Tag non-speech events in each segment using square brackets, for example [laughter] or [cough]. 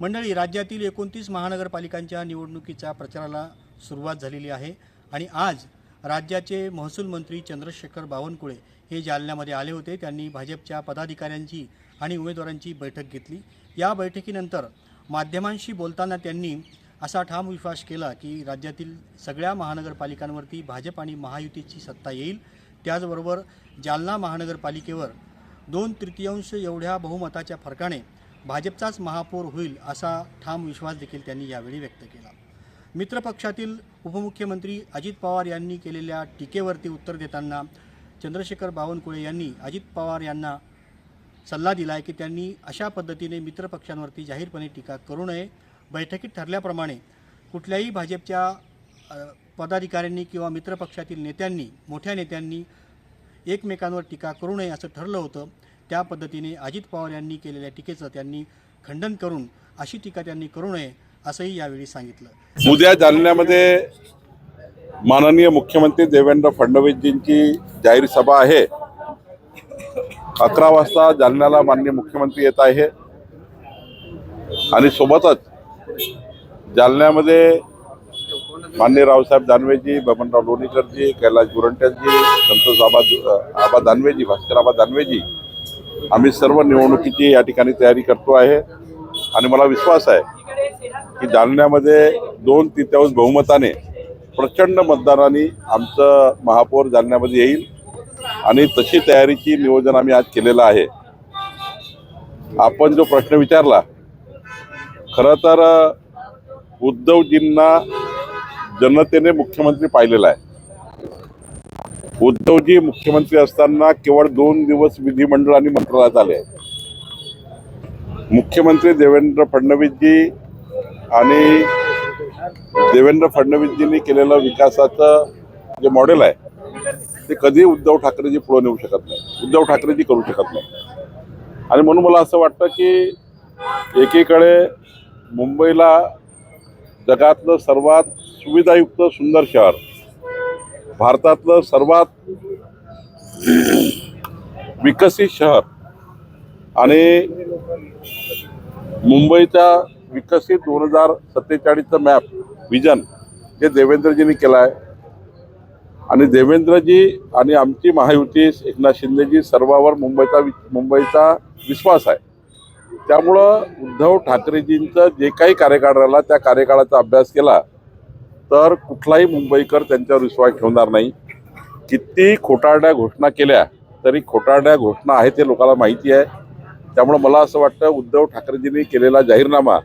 मंडळी राज्यातील एकोणतीस महानगरपालिकांच्या निवडणुकीच्या प्रचाराला सुरुवात झालेली आहे आणि आज राज्याचे महसूल मंत्री चंद्रशेखर बावनकुळे हे जालन्यामध्ये आले होते. त्यांनी भाजपच्या पदाधिकाऱ्यांची आणि उमेदवारांची बैठक घेतली. या बैठकीनंतर माध्यमांशी बोलताना त्यांनी असा ठाम विश्वास केला की राज्यातील सगळ्या महानगरपालिकांवरती भाजप आणि महायुतीची सत्ता येईल. त्याचबरोबर जालना महानगरपालिकेवर दोन तृतीयांश एवढ्या बहुमताच्या फरकाने भाजपचाच महापौर होईल असा ठाम विश्वास देखील त्यांनी यावेळी व्यक्त केला. मित्रपक्षातील उपमुख्यमंत्री अजित पवार यांनी केलेल्या टीकेवरती उत्तर देताना चंद्रशेखर बावनकुळे यांनी अजित पवार यांना सल्ला दिला आहे की त्यांनी अशा पद्धतीने मित्रपक्षांवरती जाहीरपणे टीका करू नये. बैठकीत ठरल्याप्रमाणे कुठल्याही भाजपच्या पदाधिकाऱ्यांनी किंवा मित्रपक्षातील नेत्यांनी मोठ्या नेत्यांनी एकमेकांवर टीका करू नये असं ठरलं होतं. त्या पद्धतीने अजित पवार यांनी केलेल्या टीकेचं त्यांनी खंडन करून अशी टीका त्यांनी करू नये असंही यावेळी सांगितलं. उद्या जालन्यामध्ये माननीय मुख्यमंत्री देवेंद्र फडणवीसजींची जाहीर सभा आहे. अकरा वाजता जालन्याला माननीय मुख्यमंत्री येत आहे. आणि सोबतच जालन्यामध्ये माननीय रावसाहेब दानवेजी बबनराव लोणीकरजी कैलाश गुरंट्याजी संतोष आबा आबा दानवेजी भास्कर आबा दानवेजी आम्ही सर्व निवडणुकीची या ठिकाणी तयारी करतो आहे. आणि मला विश्वास आहे की जालन्यामध्ये दोन तृतीयांश बहुमताने प्रचंड मतदारांनी आमचं महापौर जालन्यामध्ये येईल. आणि तशी तयारीची नियोजन आम्ही आज केलेलं आहे. आपण जो प्रश्न विचारला खरं तर उद्धवजींना जनतेने मुख्यमंत्री पाहिलेला आहे. उद्धवजी मुख्यमंत्री असताना केवळ दोन दिवस विधिमंडळ आणि मंत्रालयात आले आहेत. मुख्यमंत्री देवेंद्र फडणवीसजी आणि देवेंद्र फडणवीसजींनी केलेलं विकासाचं जे मॉडेल आहे ते कधी उद्धव ठाकरेजी पुढे नेऊ शकत नाही. उद्धव ठाकरेजी करू शकत नाही. आणि म्हणून मला असं वाटतं की एकीकडे मुंबईला जगातलं सर्वात सुविधायुक्त सुंदर शहर भारतातलं सर्वात विकसित शहर आणि मुंबईचा विकसित दोन हजार सत्तेचाळीसचं मॅप विजन हे देवेंद्रजींनी केलं आहे. आणि देवेंद्रजी आणि आमची महायुती एकनाथ शिंदेजी सर्वावर मुंबईचा वि मुंबईचा विश्वास आहे. त्यामुळं उद्धव ठाकरेजींचं जे काही कार्यकाळ राहिला त्या कार्यकाळाचा अभ्यास केला तर कुठलाही मुंबईकर त्यांच्यावर विश्वास ठेवणार नाही. किती खोटारड्या घोषणा केल्या तरी खोटारड्या घोषणा आहे ते लोकांना माहिती आहे. त्यामुळं मला असं वाटतं उद्धव ठाकरेजींनी केलेला जाहीरनामा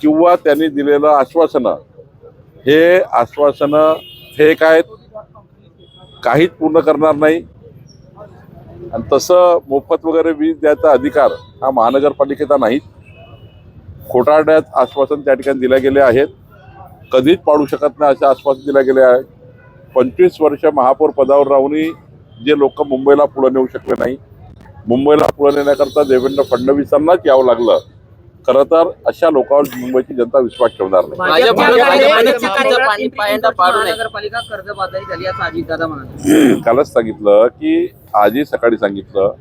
किंवा त्यांनी दिलेलं आश्वासनं हे आश्वासनं फेक आहेत काहीच पूर्ण करणार नाही. आणि तसं मोफत वगैरे वीज द्यायचा अधिकार हा महानगरपालिकेचा नाही खोटारड्यात आश्वासन त्या ठिकाणी दिल्या गेले आहेत. कधीच पाडू शकत नाही असे आश्वासन दिल्या गेले आहे. पंचवीस वर्ष महापौर पदावर राहूनही जे लोक मुंबईला पुढे नेऊ शकले नाही मुंबईला पुढे नेण्याकरता देवेंद्र फडणवीसांनाच यावं लागलं खरं तर अशा लोकांवर मुंबईची जनता विश्वास ठेवणार नाही. [clears throat] कालच सांगितलं की आजही सकाळी सांगितलं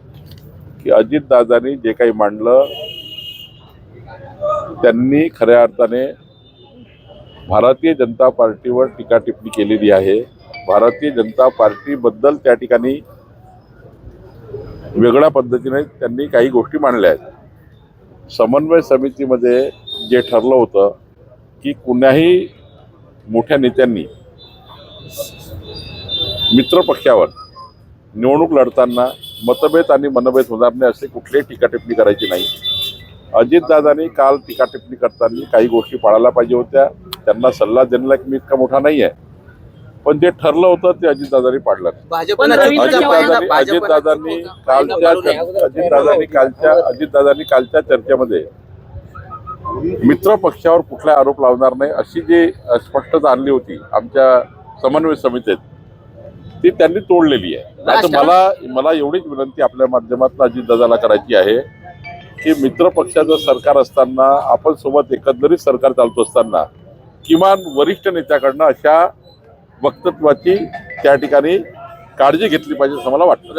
की अजितदादांनी जे काही मांडलं त्यांनी खऱ्या अर्थाने भारतीय जनता पार्टीवर टीका टिप्पणी केलेली आहे. भारतीय जनता पार्टीबद्दल त्या ठिकाणी वेगळ्या पद्धतीने त्यांनी काही गोष्टी मांडल्या आहेत. समन्वय समितीमध्ये जे ठरलं होतं की कुणाही मोठ्या नेत्यांनी मित्रपक्षावर निवडणूक लढताना मतभेद आणि मनभेद होणार नाही असे कुठलीही टीकाटिप्पणी करायची नाही. अजितदादांनी काल टीका टिप्पणी करताना काही गोष्टी पाळायला पाहिजे होत्या. त्यांना सल्ला देण्याला मी इतका मोठा नाही आहे. पण जे ठरलं होतं ते अजितदादांनी पाडलं. अजितदादांनी अजितदादांनी कालच्या अजितदादांनी कालच्या अजितदादांनी कालच्या चर्चेमध्ये मित्र पक्षावर कुठला आरोप लावणार नाही अशी जी स्पष्टता आणली होती आमच्या समन्वय समितीत ती त्यांनी तोडलेली आहे. आता मला मला एवढीच विनंती आपल्या माध्यमातून अजितदादाला करायची आहे. की मित्र पक्षाचं सरकार असताना आपण सोबत एकंदरीत सरकार चालतो असताना किमान वरिष्ठ नेत्याकडनं अशा वक्तत्वाची त्या ठिकाणी काळजी घेतली पाहिजे असं मला वाटतं.